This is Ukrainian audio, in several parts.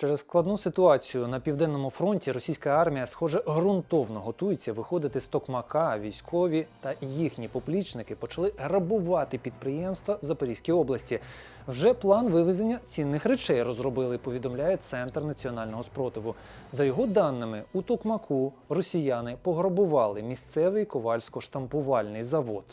Через складну ситуацію на південному фронті російська армія, схоже, ґрунтовно готується виходити з Токмака. Військові та їхні поплічники почали грабувати підприємства в Запорізькій області. Вже план вивезення цінних речей розробили. Повідомляє центр національного спротиву. За його даними, у Токмаку росіяни пограбували місцевий ковальсько-штампувальний завод.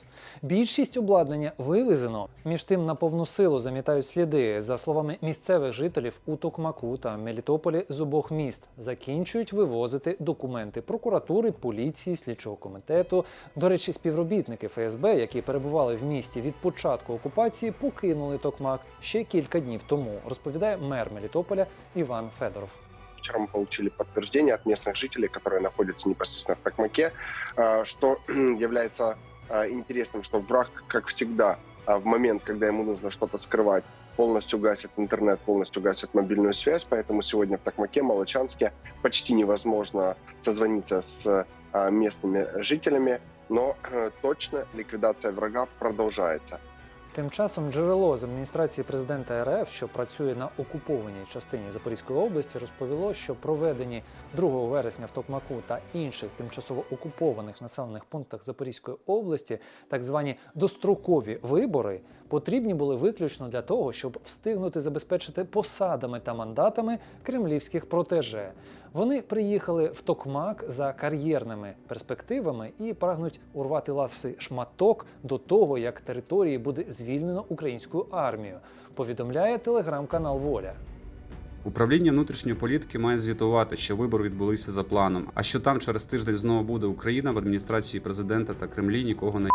Більшість обладнання вивезено. Між тим на повну силу замітають сліди. За словами місцевих жителів у Токмаку та Мелітополі з обох міст закінчують вивозити документи прокуратури, поліції, слідчого комітету. До речі, співробітники ФСБ, які перебували в місті від початку окупації, покинули Токмак ще кілька днів тому. Розповідає мер Мелітополя Іван Федоров. Вчера мы получили подтверждение от местных жителей, которые находятся непосредственно в Токмаке, э, что является э, интересным, что враг, как всегда, э, в момент, когда ему нужно что-то скрывать, полностью гасит интернет, полностью гасит мобильную связь, поэтому сегодня в Токмаке, Молочанске почти невозможно созвониться с э, местными жителями, но э, точно ликвидация врага продолжается. Тим часом джерело з адміністрації президента РФ, що працює на окупованій частині Запорізької області, розповіло, що проведені 2 вересня в Токмаку та інших тимчасово окупованих населених пунктах Запорізької області так звані дострокові вибори потрібні були виключно для того, щоб встигнути забезпечити посадами та мандатами кремлівських протеже. Вони приїхали в Токмак за кар'єрними перспективами і прагнуть урвати ласи шматок до того, як території буде звільнено українською армією. Повідомляє телеграм-канал Воля. Управління внутрішньої політики має звітувати, що вибори відбулися за планом. А що там через тиждень знову буде Україна в адміністрації президента та Кремлі нікого не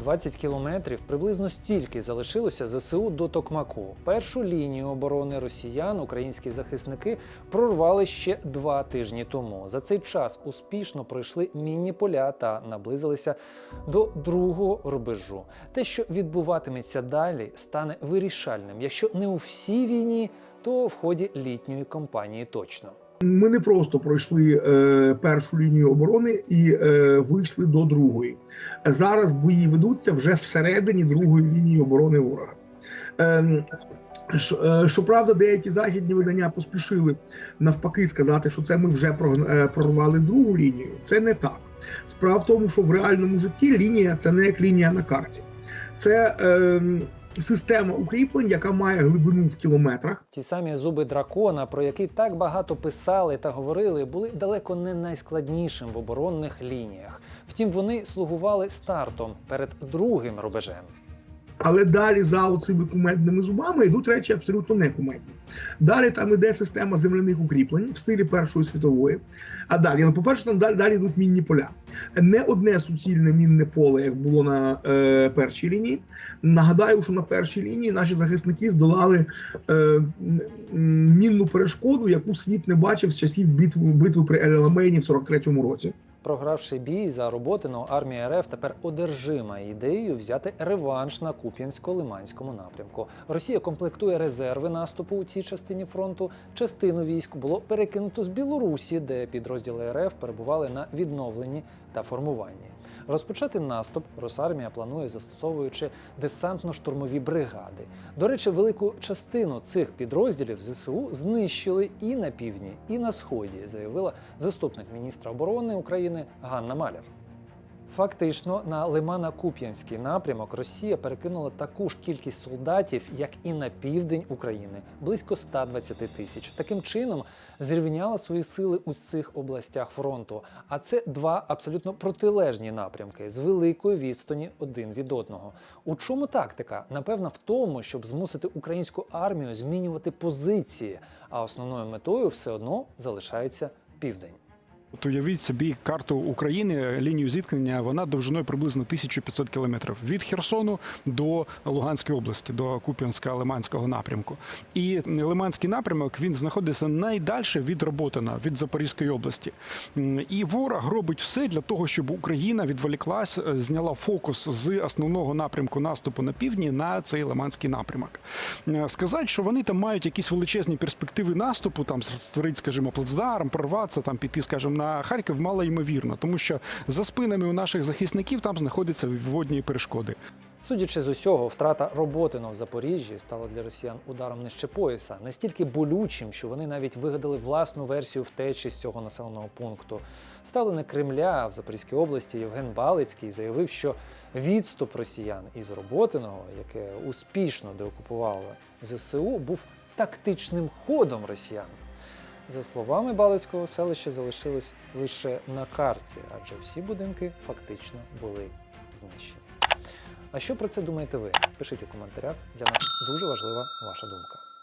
20 кілометрів приблизно стільки залишилося ЗСУ до Токмаку. Першу лінію оборони росіян українські захисники прорвали ще два тижні тому. За цей час успішно пройшли мінні поля та наблизилися до другого рубежу. Те, що відбуватиметься далі, стане вирішальним. Якщо не у всій війні, то в ході літньої кампанії точно. Ми не просто пройшли е, першу лінію оборони і е, вийшли до другої. Зараз бої ведуться вже всередині другої лінії оборони ворога. Е, е, Щоправда, деякі західні видання поспішили навпаки сказати, що це ми вже е, прорвали другу лінію. Це не так. Справа в тому, що в реальному житті лінія це не як лінія на карті. Це е, система укріплень, яка має глибину в кілометрах. Ті самі зуби дракона, про які так багато писали та говорили, були далеко не найскладнішим в оборонних лініях. Втім, вони слугували стартом перед другим рубежем. Але далі за оцими кумедними зубами йдуть речі абсолютно не кумедні. Далі там іде система земляних укріплень в стилі Першої світової. А далі, ну, по-перше, там далі, далі йдуть мінні поля. Не одне суцільне мінне поле, як було на е, першій лінії. Нагадаю, що на першій лінії наші захисники здолали е, мінну перешкоду, яку світ не бачив з часів битви, битви при Ель-Аламейні в 43-му році. Програвши бій за Роботино, армія РФ тепер одержима ідеєю взяти реванш на Куп'янсько-Лиманському напрямку. Росія комплектує резерви наступу у цій частині фронту. Частину військ було перекинуто з Білорусі, де підрозділи РФ перебували на відновленні та формуванні. Розпочати наступ Росармія планує застосовуючи десантно-штурмові бригади. До речі, велику частину цих підрозділів ЗСУ знищили і на півдні, і на сході, заявила заступник міністра оборони України Ганна Маляр. Фактично, на Лимана-Куп'янський напрямок Росія перекинула таку ж кількість солдатів, як і на південь України близько 120 тисяч. Таким чином зрівняла свої сили у цих областях фронту. А це два абсолютно протилежні напрямки з великої відстані один від одного. У чому тактика? Напевно, в тому, щоб змусити українську армію змінювати позиції, а основною метою все одно залишається південь. От уявіть собі карту України, лінію зіткнення, вона довжиною приблизно 1500 кілометрів від Херсону до Луганської області, до Куп'янська Лиманського напрямку. І Лиманський напрямок він знаходиться найдальше від Роботина, від Запорізької області. І ворог робить все для того, щоб Україна відволіклась, е, зняла фокус з основного напрямку наступу на півдні на цей Лиманський напрямок. Е, Сказати, що вони там мають якісь величезні перспективи наступу, там створити, скажімо, плацдарм, прорватися, там піти, скажімо, на Харків, мало ймовірно, тому що за спинами у наших захисників там знаходяться водні перешкоди. Судячи з усього, втрата Роботино в Запоріжжі стала для росіян ударом нижче пояса, настільки болючим, що вони навіть вигадали власну версію втечі з цього населеного пункту. Ставленик Кремля в Запорізькій області Євген Балицький заявив, що відступ росіян із Роботиного, яке успішно деокупували ЗСУ, був тактичним ходом росіян. За словами Балицького, селище залишилось лише на карті, адже всі будинки фактично були знищені. А що про це думаєте ви? Пишіть у коментарях. Для нас дуже важлива ваша думка.